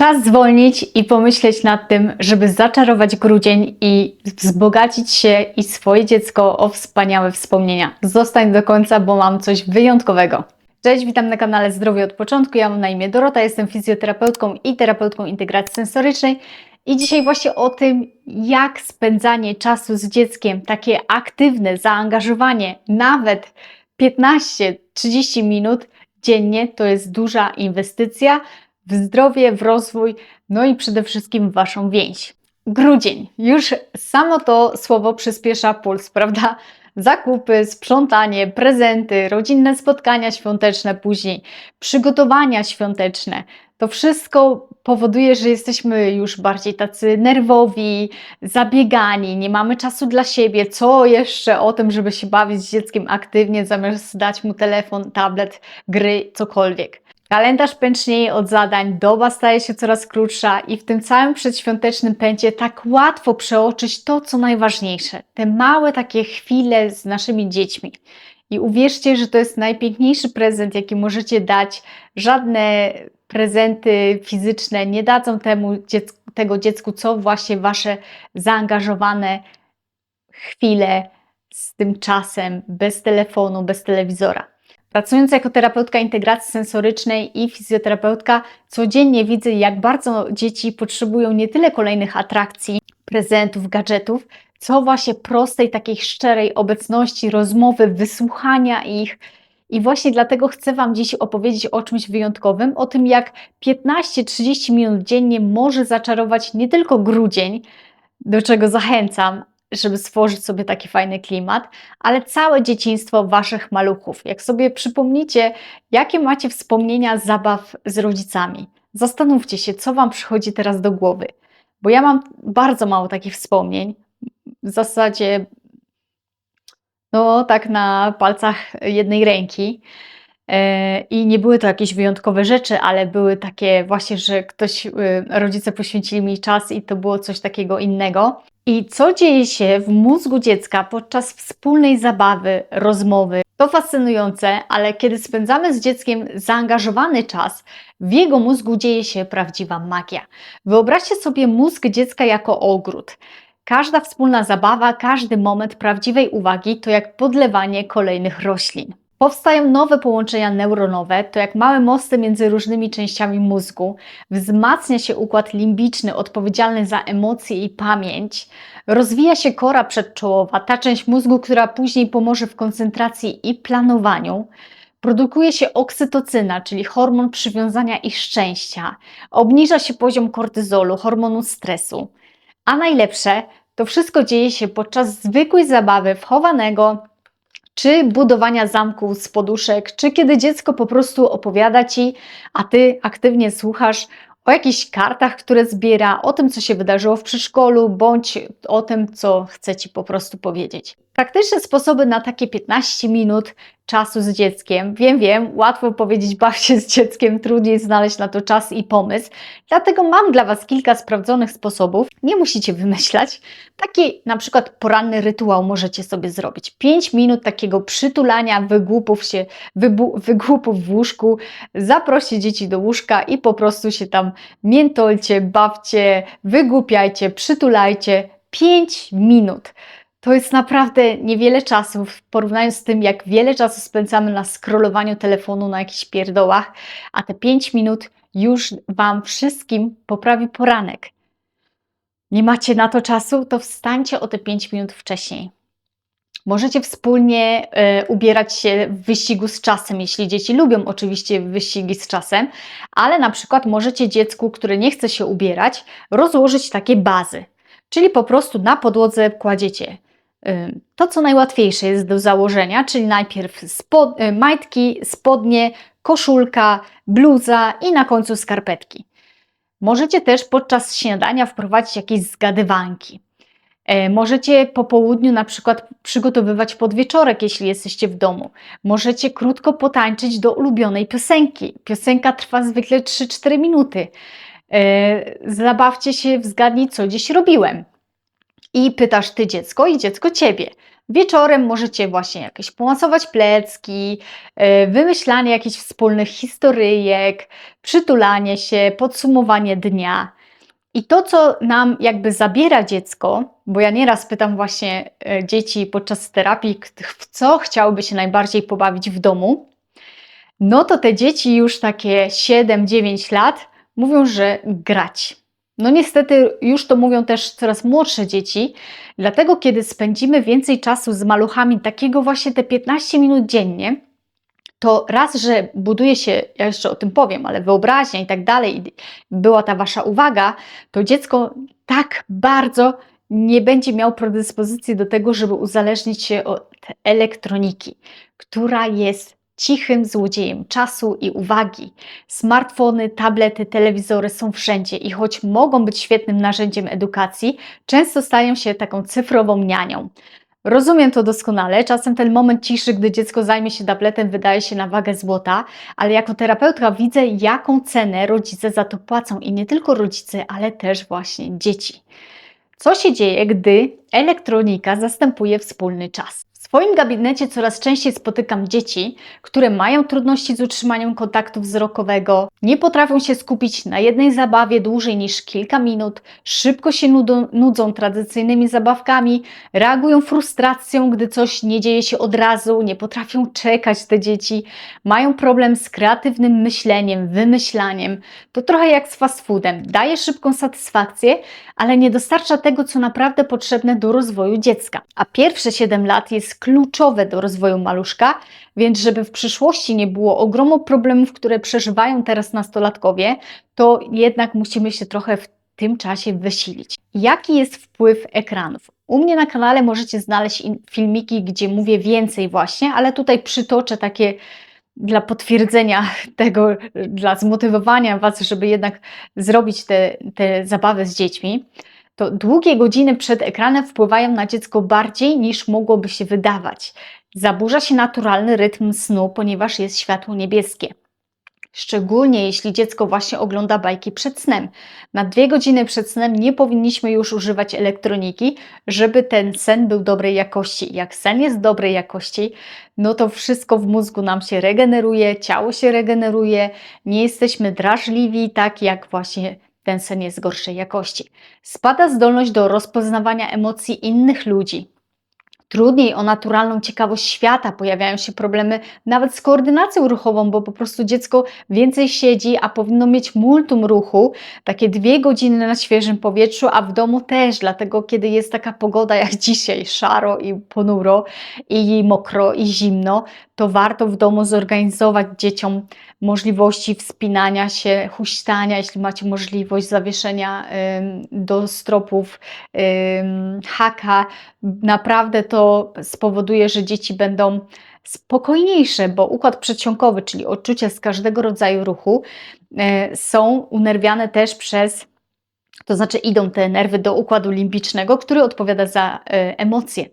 Czas zwolnić i pomyśleć nad tym, żeby zaczarować grudzień i wzbogacić się i swoje dziecko o wspaniałe wspomnienia. Zostań do końca, bo mam coś wyjątkowego. Cześć, witam na kanale Zdrowie od początku. Ja mam na imię Dorota, jestem fizjoterapeutką i terapeutką integracji sensorycznej. I dzisiaj właśnie o tym, jak spędzanie czasu z dzieckiem, takie aktywne zaangażowanie, nawet 15-30 minut dziennie, to jest duża inwestycja w zdrowie, w rozwój, no i przede wszystkim w Waszą więź. Grudzień. Już samo to słowo przyspiesza puls, prawda? Zakupy, sprzątanie, prezenty, rodzinne spotkania świąteczne później, przygotowania świąteczne. To wszystko powoduje, że jesteśmy już bardziej tacy nerwowi, zabiegani, nie mamy czasu dla siebie. Co jeszcze o tym, żeby się bawić z dzieckiem aktywnie, zamiast dać mu telefon, tablet, gry, cokolwiek. Kalendarz pęcznieje od zadań, doba staje się coraz krótsza i w tym całym przedświątecznym pędzie tak łatwo przeoczyć to, co najważniejsze. Te małe takie chwile z naszymi dziećmi. I uwierzcie, że to jest najpiękniejszy prezent, jaki możecie dać. Żadne prezenty fizyczne nie dadzą temu dziecku, tego dziecku, co właśnie wasze zaangażowane chwile z tym czasem, bez telefonu, bez telewizora. Pracując jako terapeutka integracji sensorycznej i fizjoterapeutka, codziennie widzę, jak bardzo dzieci potrzebują nie tyle kolejnych atrakcji, prezentów, gadżetów, co właśnie prostej, takiej szczerej obecności, rozmowy, wysłuchania ich. I właśnie dlatego chcę Wam dziś opowiedzieć o czymś wyjątkowym, o tym, jak 15-30 minut dziennie może zaczarować nie tylko grudzień, do czego zachęcam, żeby stworzyć sobie taki fajny klimat, ale całe dzieciństwo Waszych maluchów. Jak sobie przypomnicie, jakie macie wspomnienia zabaw z rodzicami, zastanówcie się, co Wam przychodzi teraz do głowy. Bo ja mam bardzo mało takich wspomnień. W zasadzie, no tak na palcach jednej ręki. E, I nie były to jakieś wyjątkowe rzeczy, ale były takie właśnie, że ktoś, y, rodzice poświęcili mi czas i to było coś takiego innego. I co dzieje się w mózgu dziecka podczas wspólnej zabawy, rozmowy? To fascynujące, ale kiedy spędzamy z dzieckiem zaangażowany czas, w jego mózgu dzieje się prawdziwa magia. Wyobraźcie sobie mózg dziecka jako ogród. Każda wspólna zabawa, każdy moment prawdziwej uwagi to jak podlewanie kolejnych roślin. Powstają nowe połączenia neuronowe, to jak małe mosty między różnymi częściami mózgu, wzmacnia się układ limbiczny odpowiedzialny za emocje i pamięć, rozwija się kora przedczołowa, ta część mózgu, która później pomoże w koncentracji i planowaniu. Produkuje się oksytocyna, czyli hormon przywiązania i szczęścia. Obniża się poziom kortyzolu, hormonu stresu. A najlepsze, to wszystko dzieje się podczas zwykłej zabawy wchowanego, czy budowania zamku z poduszek, czy kiedy dziecko po prostu opowiada ci, a ty aktywnie słuchasz o jakichś kartach, które zbiera, o tym, co się wydarzyło w przedszkolu, bądź o tym, co chce ci po prostu powiedzieć. Praktyczne sposoby na takie 15 minut czasu z dzieckiem. Wiem, wiem, łatwo powiedzieć baw się z dzieckiem, trudniej znaleźć na to czas i pomysł. Dlatego mam dla Was kilka sprawdzonych sposobów. Nie musicie wymyślać. Taki na przykład poranny rytuał możecie sobie zrobić. 5 minut takiego przytulania wygłupów się, wygłupów w łóżku. Zaproście dzieci do łóżka i po prostu się tam miętolcie, bawcie, wygłupiajcie, przytulajcie. 5 minut. To jest naprawdę niewiele czasu w porównaniu z tym, jak wiele czasu spędzamy na scrollowaniu telefonu na jakichś pierdołach, a te 5 minut już Wam wszystkim poprawi poranek. Nie macie na to czasu? To wstańcie o te 5 minut wcześniej. Możecie wspólnie y, ubierać się w wyścigu z czasem, jeśli dzieci lubią oczywiście wyścigi z czasem, ale na przykład możecie dziecku, które nie chce się ubierać, rozłożyć takie bazy. Czyli po prostu na podłodze kładziecie to, co najłatwiejsze jest do założenia, czyli najpierw spod, y, majtki, spodnie, koszulka, bluza i na końcu skarpetki. Możecie też podczas śniadania wprowadzić jakieś zgadywanki. E, możecie po południu na przykład przygotowywać podwieczorek, jeśli jesteście w domu. Możecie krótko potańczyć do ulubionej piosenki. Piosenka trwa zwykle 3-4 minuty. Zabawcie się w zgadnij, co dziś robiłem i pytasz ty dziecko i dziecko ciebie. Wieczorem możecie właśnie jakieś pomasować plecki, yy, wymyślanie jakichś wspólnych historyjek, przytulanie się, podsumowanie dnia. I to, co nam jakby zabiera dziecko, bo ja nieraz pytam właśnie e, dzieci podczas terapii, w co chciałoby się najbardziej pobawić w domu, no to te dzieci już takie 7-9 lat mówią, że grać. No niestety już to mówią też coraz młodsze dzieci, dlatego kiedy spędzimy więcej czasu z maluchami, takiego właśnie te 15 minut dziennie, to raz, że buduje się, ja jeszcze o tym powiem, ale wyobraźnia i tak dalej, była ta wasza uwaga, to dziecko tak bardzo nie będzie miał predyspozycji do tego, żeby uzależnić się od elektroniki, która jest cichym złodziejem czasu i uwagi. Smartfony, tablety, telewizory są wszędzie i choć mogą być świetnym narzędziem edukacji, często stają się taką cyfrową nianią. Rozumiem to doskonale. Czasem ten moment ciszy, gdy dziecko zajmie się tabletem, wydaje się na wagę złota, ale jako terapeutka widzę, jaką cenę rodzice za to płacą i nie tylko rodzice, ale też właśnie dzieci. Co się dzieje, gdy elektronika zastępuje wspólny czas? Swoim gabinecie coraz częściej spotykam dzieci, które mają trudności z utrzymaniem kontaktu wzrokowego, nie potrafią się skupić na jednej zabawie dłużej niż kilka minut, szybko się nudzą, nudzą tradycyjnymi zabawkami, reagują frustracją, gdy coś nie dzieje się od razu, nie potrafią czekać te dzieci, mają problem z kreatywnym myśleniem, wymyślaniem. To trochę jak z fast foodem. Daje szybką satysfakcję, ale nie dostarcza tego, co naprawdę potrzebne do rozwoju dziecka. A pierwsze 7 lat jest kluczowe do rozwoju maluszka, więc żeby w przyszłości nie było ogromu problemów, które przeżywają teraz nastolatkowie, to jednak musimy się trochę w tym czasie wysilić. Jaki jest wpływ ekranów? U mnie na kanale możecie znaleźć filmiki, gdzie mówię więcej właśnie, ale tutaj przytoczę takie dla potwierdzenia tego, dla zmotywowania Was, żeby jednak zrobić te, te zabawy z dziećmi to długie godziny przed ekranem wpływają na dziecko bardziej niż mogłoby się wydawać. Zaburza się naturalny rytm snu, ponieważ jest światło niebieskie. Szczególnie jeśli dziecko właśnie ogląda bajki przed snem. Na dwie godziny przed snem nie powinniśmy już używać elektroniki, żeby ten sen był dobrej jakości. Jak sen jest dobrej jakości, no to wszystko w mózgu nam się regeneruje, ciało się regeneruje, nie jesteśmy drażliwi, tak jak właśnie ten sen jest gorszej jakości. Spada zdolność do rozpoznawania emocji innych ludzi. Trudniej o naturalną ciekawość świata, pojawiają się problemy nawet z koordynacją ruchową, bo po prostu dziecko więcej siedzi, a powinno mieć multum ruchu, takie dwie godziny na świeżym powietrzu, a w domu też, dlatego kiedy jest taka pogoda jak dzisiaj, szaro i ponuro, i mokro, i zimno, to warto w domu zorganizować dzieciom możliwości wspinania się, huśtania, jeśli macie możliwość zawieszenia do stropów haka. Naprawdę to spowoduje, że dzieci będą spokojniejsze, bo układ przedsionkowy, czyli odczucia z każdego rodzaju ruchu, e, są unerwiane też przez to znaczy idą te nerwy do układu limbicznego, który odpowiada za e, emocje.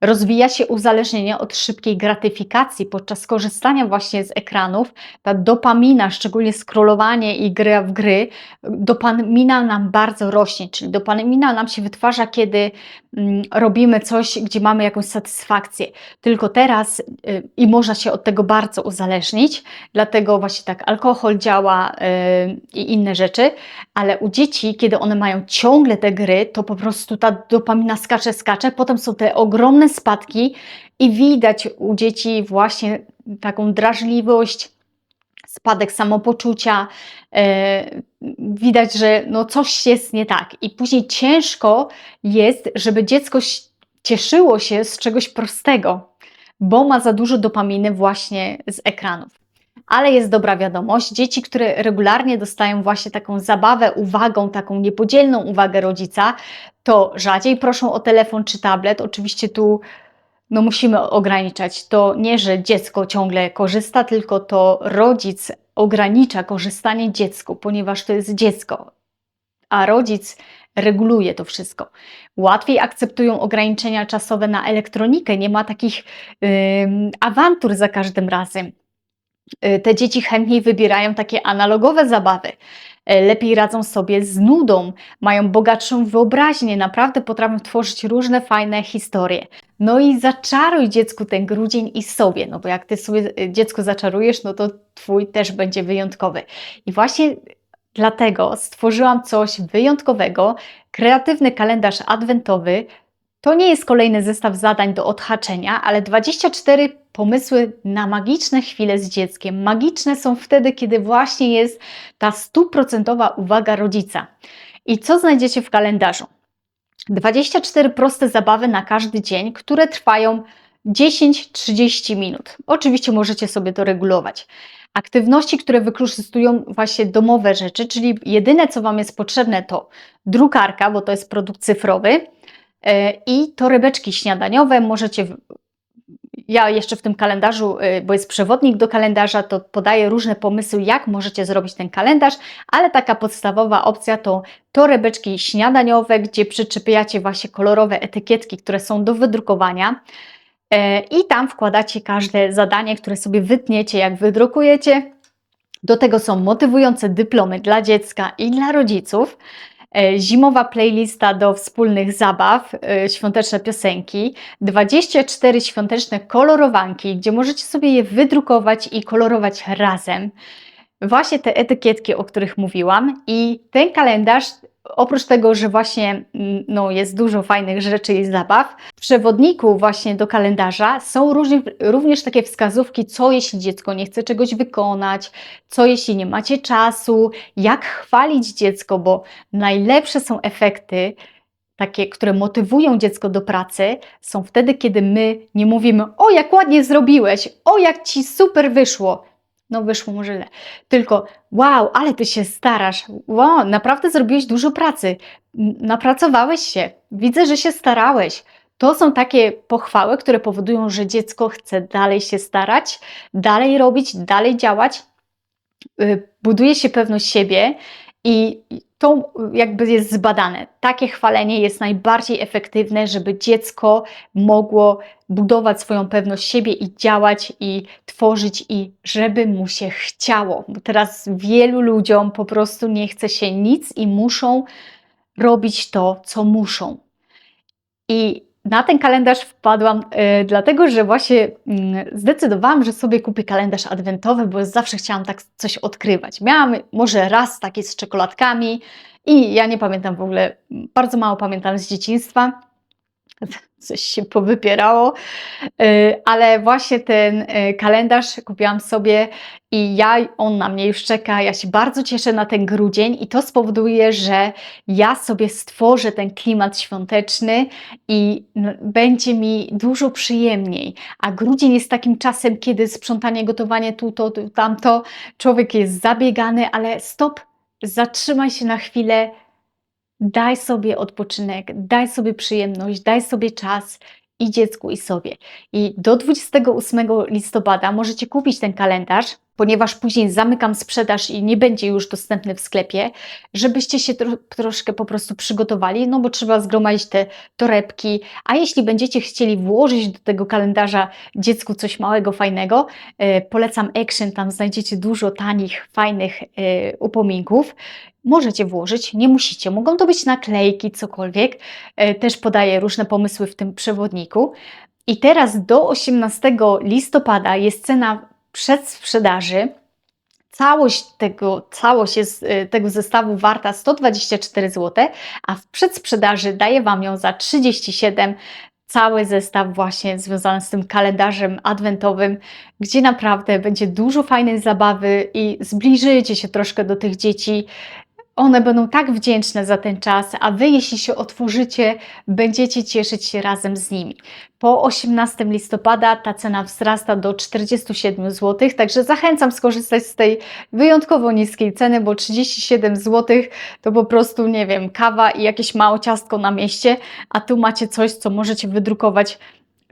Rozwija się uzależnienie od szybkiej gratyfikacji podczas korzystania właśnie z ekranów. Ta dopamina, szczególnie scrollowanie i gry w gry, dopamina nam bardzo rośnie, czyli dopamina nam się wytwarza, kiedy mm, robimy coś, gdzie mamy jakąś satysfakcję. Tylko teraz y, i można się od tego bardzo uzależnić, dlatego właśnie tak alkohol działa y, i inne rzeczy, ale u dzieci, kiedy one mają ciągle te gry, to po prostu ta dopamina skacze, skacze, potem są te ogromne spadki i widać u dzieci właśnie taką drażliwość, spadek samopoczucia, e, widać, że no coś jest nie tak. I później ciężko jest, żeby dziecko cieszyło się z czegoś prostego, bo ma za dużo dopaminy właśnie z ekranów. Ale jest dobra wiadomość, dzieci, które regularnie dostają właśnie taką zabawę uwagą, taką niepodzielną uwagę rodzica, to rzadziej proszą o telefon czy tablet. Oczywiście tu no musimy ograniczać. To nie, że dziecko ciągle korzysta, tylko to rodzic ogranicza korzystanie dziecku, ponieważ to jest dziecko, a rodzic reguluje to wszystko. Łatwiej akceptują ograniczenia czasowe na elektronikę, nie ma takich yy, awantur za każdym razem. Yy, te dzieci chętniej wybierają takie analogowe zabawy. E, lepiej radzą sobie z nudą, mają bogatszą wyobraźnię, naprawdę potrafią tworzyć różne fajne historie. No i zaczaruj dziecku ten grudzień i sobie, no bo jak ty sobie e, dziecko zaczarujesz, no to twój też będzie wyjątkowy. I właśnie dlatego stworzyłam coś wyjątkowego, kreatywny kalendarz adwentowy. To nie jest kolejny zestaw zadań do odhaczenia, ale 24 pomysły na magiczne chwile z dzieckiem. Magiczne są wtedy, kiedy właśnie jest ta stuprocentowa uwaga rodzica. I co znajdziecie w kalendarzu? 24 proste zabawy na każdy dzień, które trwają 10-30 minut. Oczywiście możecie sobie to regulować. Aktywności, które wykorzystują właśnie domowe rzeczy, czyli jedyne co Wam jest potrzebne to drukarka, bo to jest produkt cyfrowy yy, i torebeczki śniadaniowe. Możecie ja jeszcze w tym kalendarzu, y, bo jest przewodnik do kalendarza, to podaję różne pomysły, jak możecie zrobić ten kalendarz, ale taka podstawowa opcja to torebeczki śniadaniowe, gdzie przyczepiacie właśnie kolorowe etykietki, które są do wydrukowania e, i tam wkładacie każde zadanie, które sobie wytniecie, jak wydrukujecie. Do tego są motywujące dyplomy dla dziecka i dla rodziców. E, zimowa playlista do wspólnych zabaw, e, świąteczne piosenki, 24 świąteczne kolorowanki, gdzie możecie sobie je wydrukować i kolorować razem. Właśnie te etykietki, o których mówiłam, i ten kalendarz oprócz tego, że właśnie mm, no, jest dużo fajnych rzeczy i zabaw, w przewodniku właśnie do kalendarza są również takie wskazówki, co jeśli dziecko nie chce czegoś wykonać, co jeśli nie macie czasu, jak chwalić dziecko, bo najlepsze są efekty, takie, które motywują dziecko do pracy, są wtedy, kiedy my nie mówimy: O, jak ładnie zrobiłeś, o, jak ci super wyszło no wyszło może źle. Tylko wow, ale ty się starasz. Wow, naprawdę zrobiłeś dużo pracy. Napracowałeś się. Widzę, że się starałeś. To są takie pochwały, które powodują, że dziecko chce dalej się starać, dalej robić, dalej działać. Y, buduje się pewność siebie i to jakby jest zbadane. Takie chwalenie jest najbardziej efektywne, żeby dziecko mogło budować swoją pewność siebie i działać i tworzyć i żeby mu się chciało. Bo teraz wielu ludziom po prostu nie chce się nic i muszą robić to, co muszą. I na ten kalendarz wpadłam y, dlatego, że właśnie y, zdecydowałam, że sobie kupię kalendarz adwentowy, bo zawsze chciałam tak coś odkrywać. Miałam może raz taki z czekoladkami i ja nie pamiętam w ogóle, bardzo mało pamiętam z dzieciństwa coś się powypierało, y, ale właśnie ten y, kalendarz kupiłam sobie i ja, on na mnie już czeka. Ja się bardzo cieszę na ten grudzień i to spowoduje, że ja sobie stworzę ten klimat świąteczny i będzie mi dużo przyjemniej. A grudzień jest takim czasem, kiedy sprzątanie, gotowanie tu, to, tu, tamto, człowiek jest zabiegany, ale stop, zatrzymaj się na chwilę Daj sobie odpoczynek, daj sobie przyjemność, daj sobie czas i dziecku, i sobie. I do 28 listopada możecie kupić ten kalendarz, ponieważ później zamykam sprzedaż i nie będzie już dostępny w sklepie, żebyście się tro troszkę po prostu przygotowali, no bo trzeba zgromadzić te torebki, a jeśli będziecie chcieli włożyć do tego kalendarza dziecku coś małego, fajnego, yy, polecam Action, tam znajdziecie dużo tanich, fajnych yy, upominków możecie włożyć, nie musicie. Mogą to być naklejki, cokolwiek. E, też podaję różne pomysły w tym przewodniku. I teraz do 18 listopada jest cena przedsprzedaży. Całość tego, całość jest, e, tego zestawu warta 124 zł, a w przedsprzedaży daję Wam ją za 37 cały zestaw właśnie związany z tym kalendarzem adwentowym, gdzie naprawdę będzie dużo fajnej zabawy i zbliżycie się troszkę do tych dzieci. One będą tak wdzięczne za ten czas, a Wy, jeśli się otworzycie, będziecie cieszyć się razem z nimi. Po 18 listopada ta cena wzrasta do 47 zł, także zachęcam skorzystać z tej wyjątkowo niskiej ceny, bo 37 zł to po prostu, nie wiem, kawa i jakieś małe ciastko na mieście, a tu macie coś, co możecie wydrukować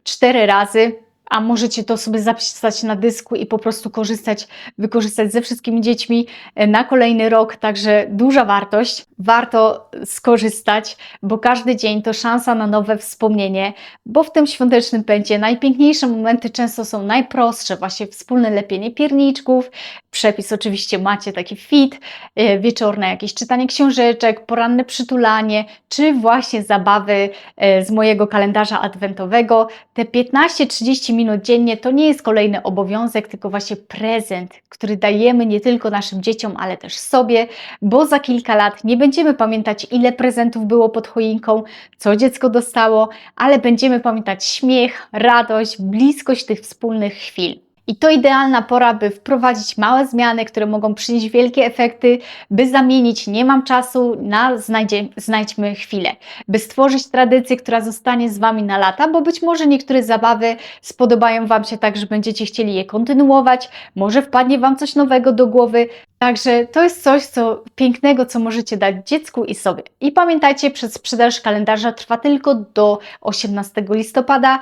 4 razy a możecie to sobie zapisać na dysku i po prostu korzystać, wykorzystać ze wszystkimi dziećmi e, na kolejny rok, także duża wartość. Warto skorzystać, bo każdy dzień to szansa na nowe wspomnienie, bo w tym świątecznym pędzie najpiękniejsze momenty często są najprostsze, właśnie wspólne lepienie pierniczków, przepis oczywiście macie taki fit, e, wieczorne jakieś czytanie książeczek, poranne przytulanie, czy właśnie zabawy e, z mojego kalendarza adwentowego. Te 15-30 minut dziennie to nie jest kolejny obowiązek, tylko właśnie prezent, który dajemy nie tylko naszym dzieciom, ale też sobie, bo za kilka lat nie będziemy pamiętać, ile prezentów było pod choinką, co dziecko dostało, ale będziemy pamiętać śmiech, radość, bliskość tych wspólnych chwil. I to idealna pora, by wprowadzić małe zmiany, które mogą przynieść wielkie efekty, by zamienić nie mam czasu na znajdzie, znajdźmy chwilę, by stworzyć tradycję, która zostanie z Wami na lata, bo być może niektóre zabawy spodobają Wam się tak, że będziecie chcieli je kontynuować, może wpadnie Wam coś nowego do głowy. Także to jest coś co pięknego, co możecie dać dziecku i sobie. I pamiętajcie, przez sprzedaż kalendarza trwa tylko do 18 listopada,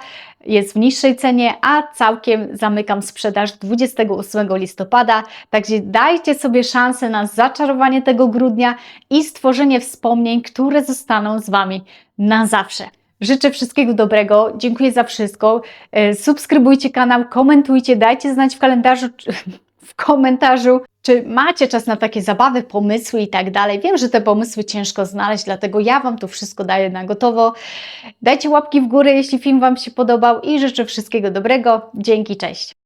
jest w niższej cenie, a całkiem zamykam sprzedaż 28 listopada. Także dajcie sobie szansę na zaczarowanie tego grudnia i stworzenie wspomnień, które zostaną z Wami na zawsze. Życzę wszystkiego dobrego, dziękuję za wszystko. E, Subskrybujcie kanał, komentujcie, dajcie znać w kalendarzu, w komentarzu, czy macie czas na takie zabawy, pomysły i tak dalej. Wiem, że te pomysły ciężko znaleźć, dlatego ja Wam tu wszystko daję na gotowo. Dajcie łapki w górę, jeśli film Wam się podobał i życzę wszystkiego dobrego. Dzięki, cześć.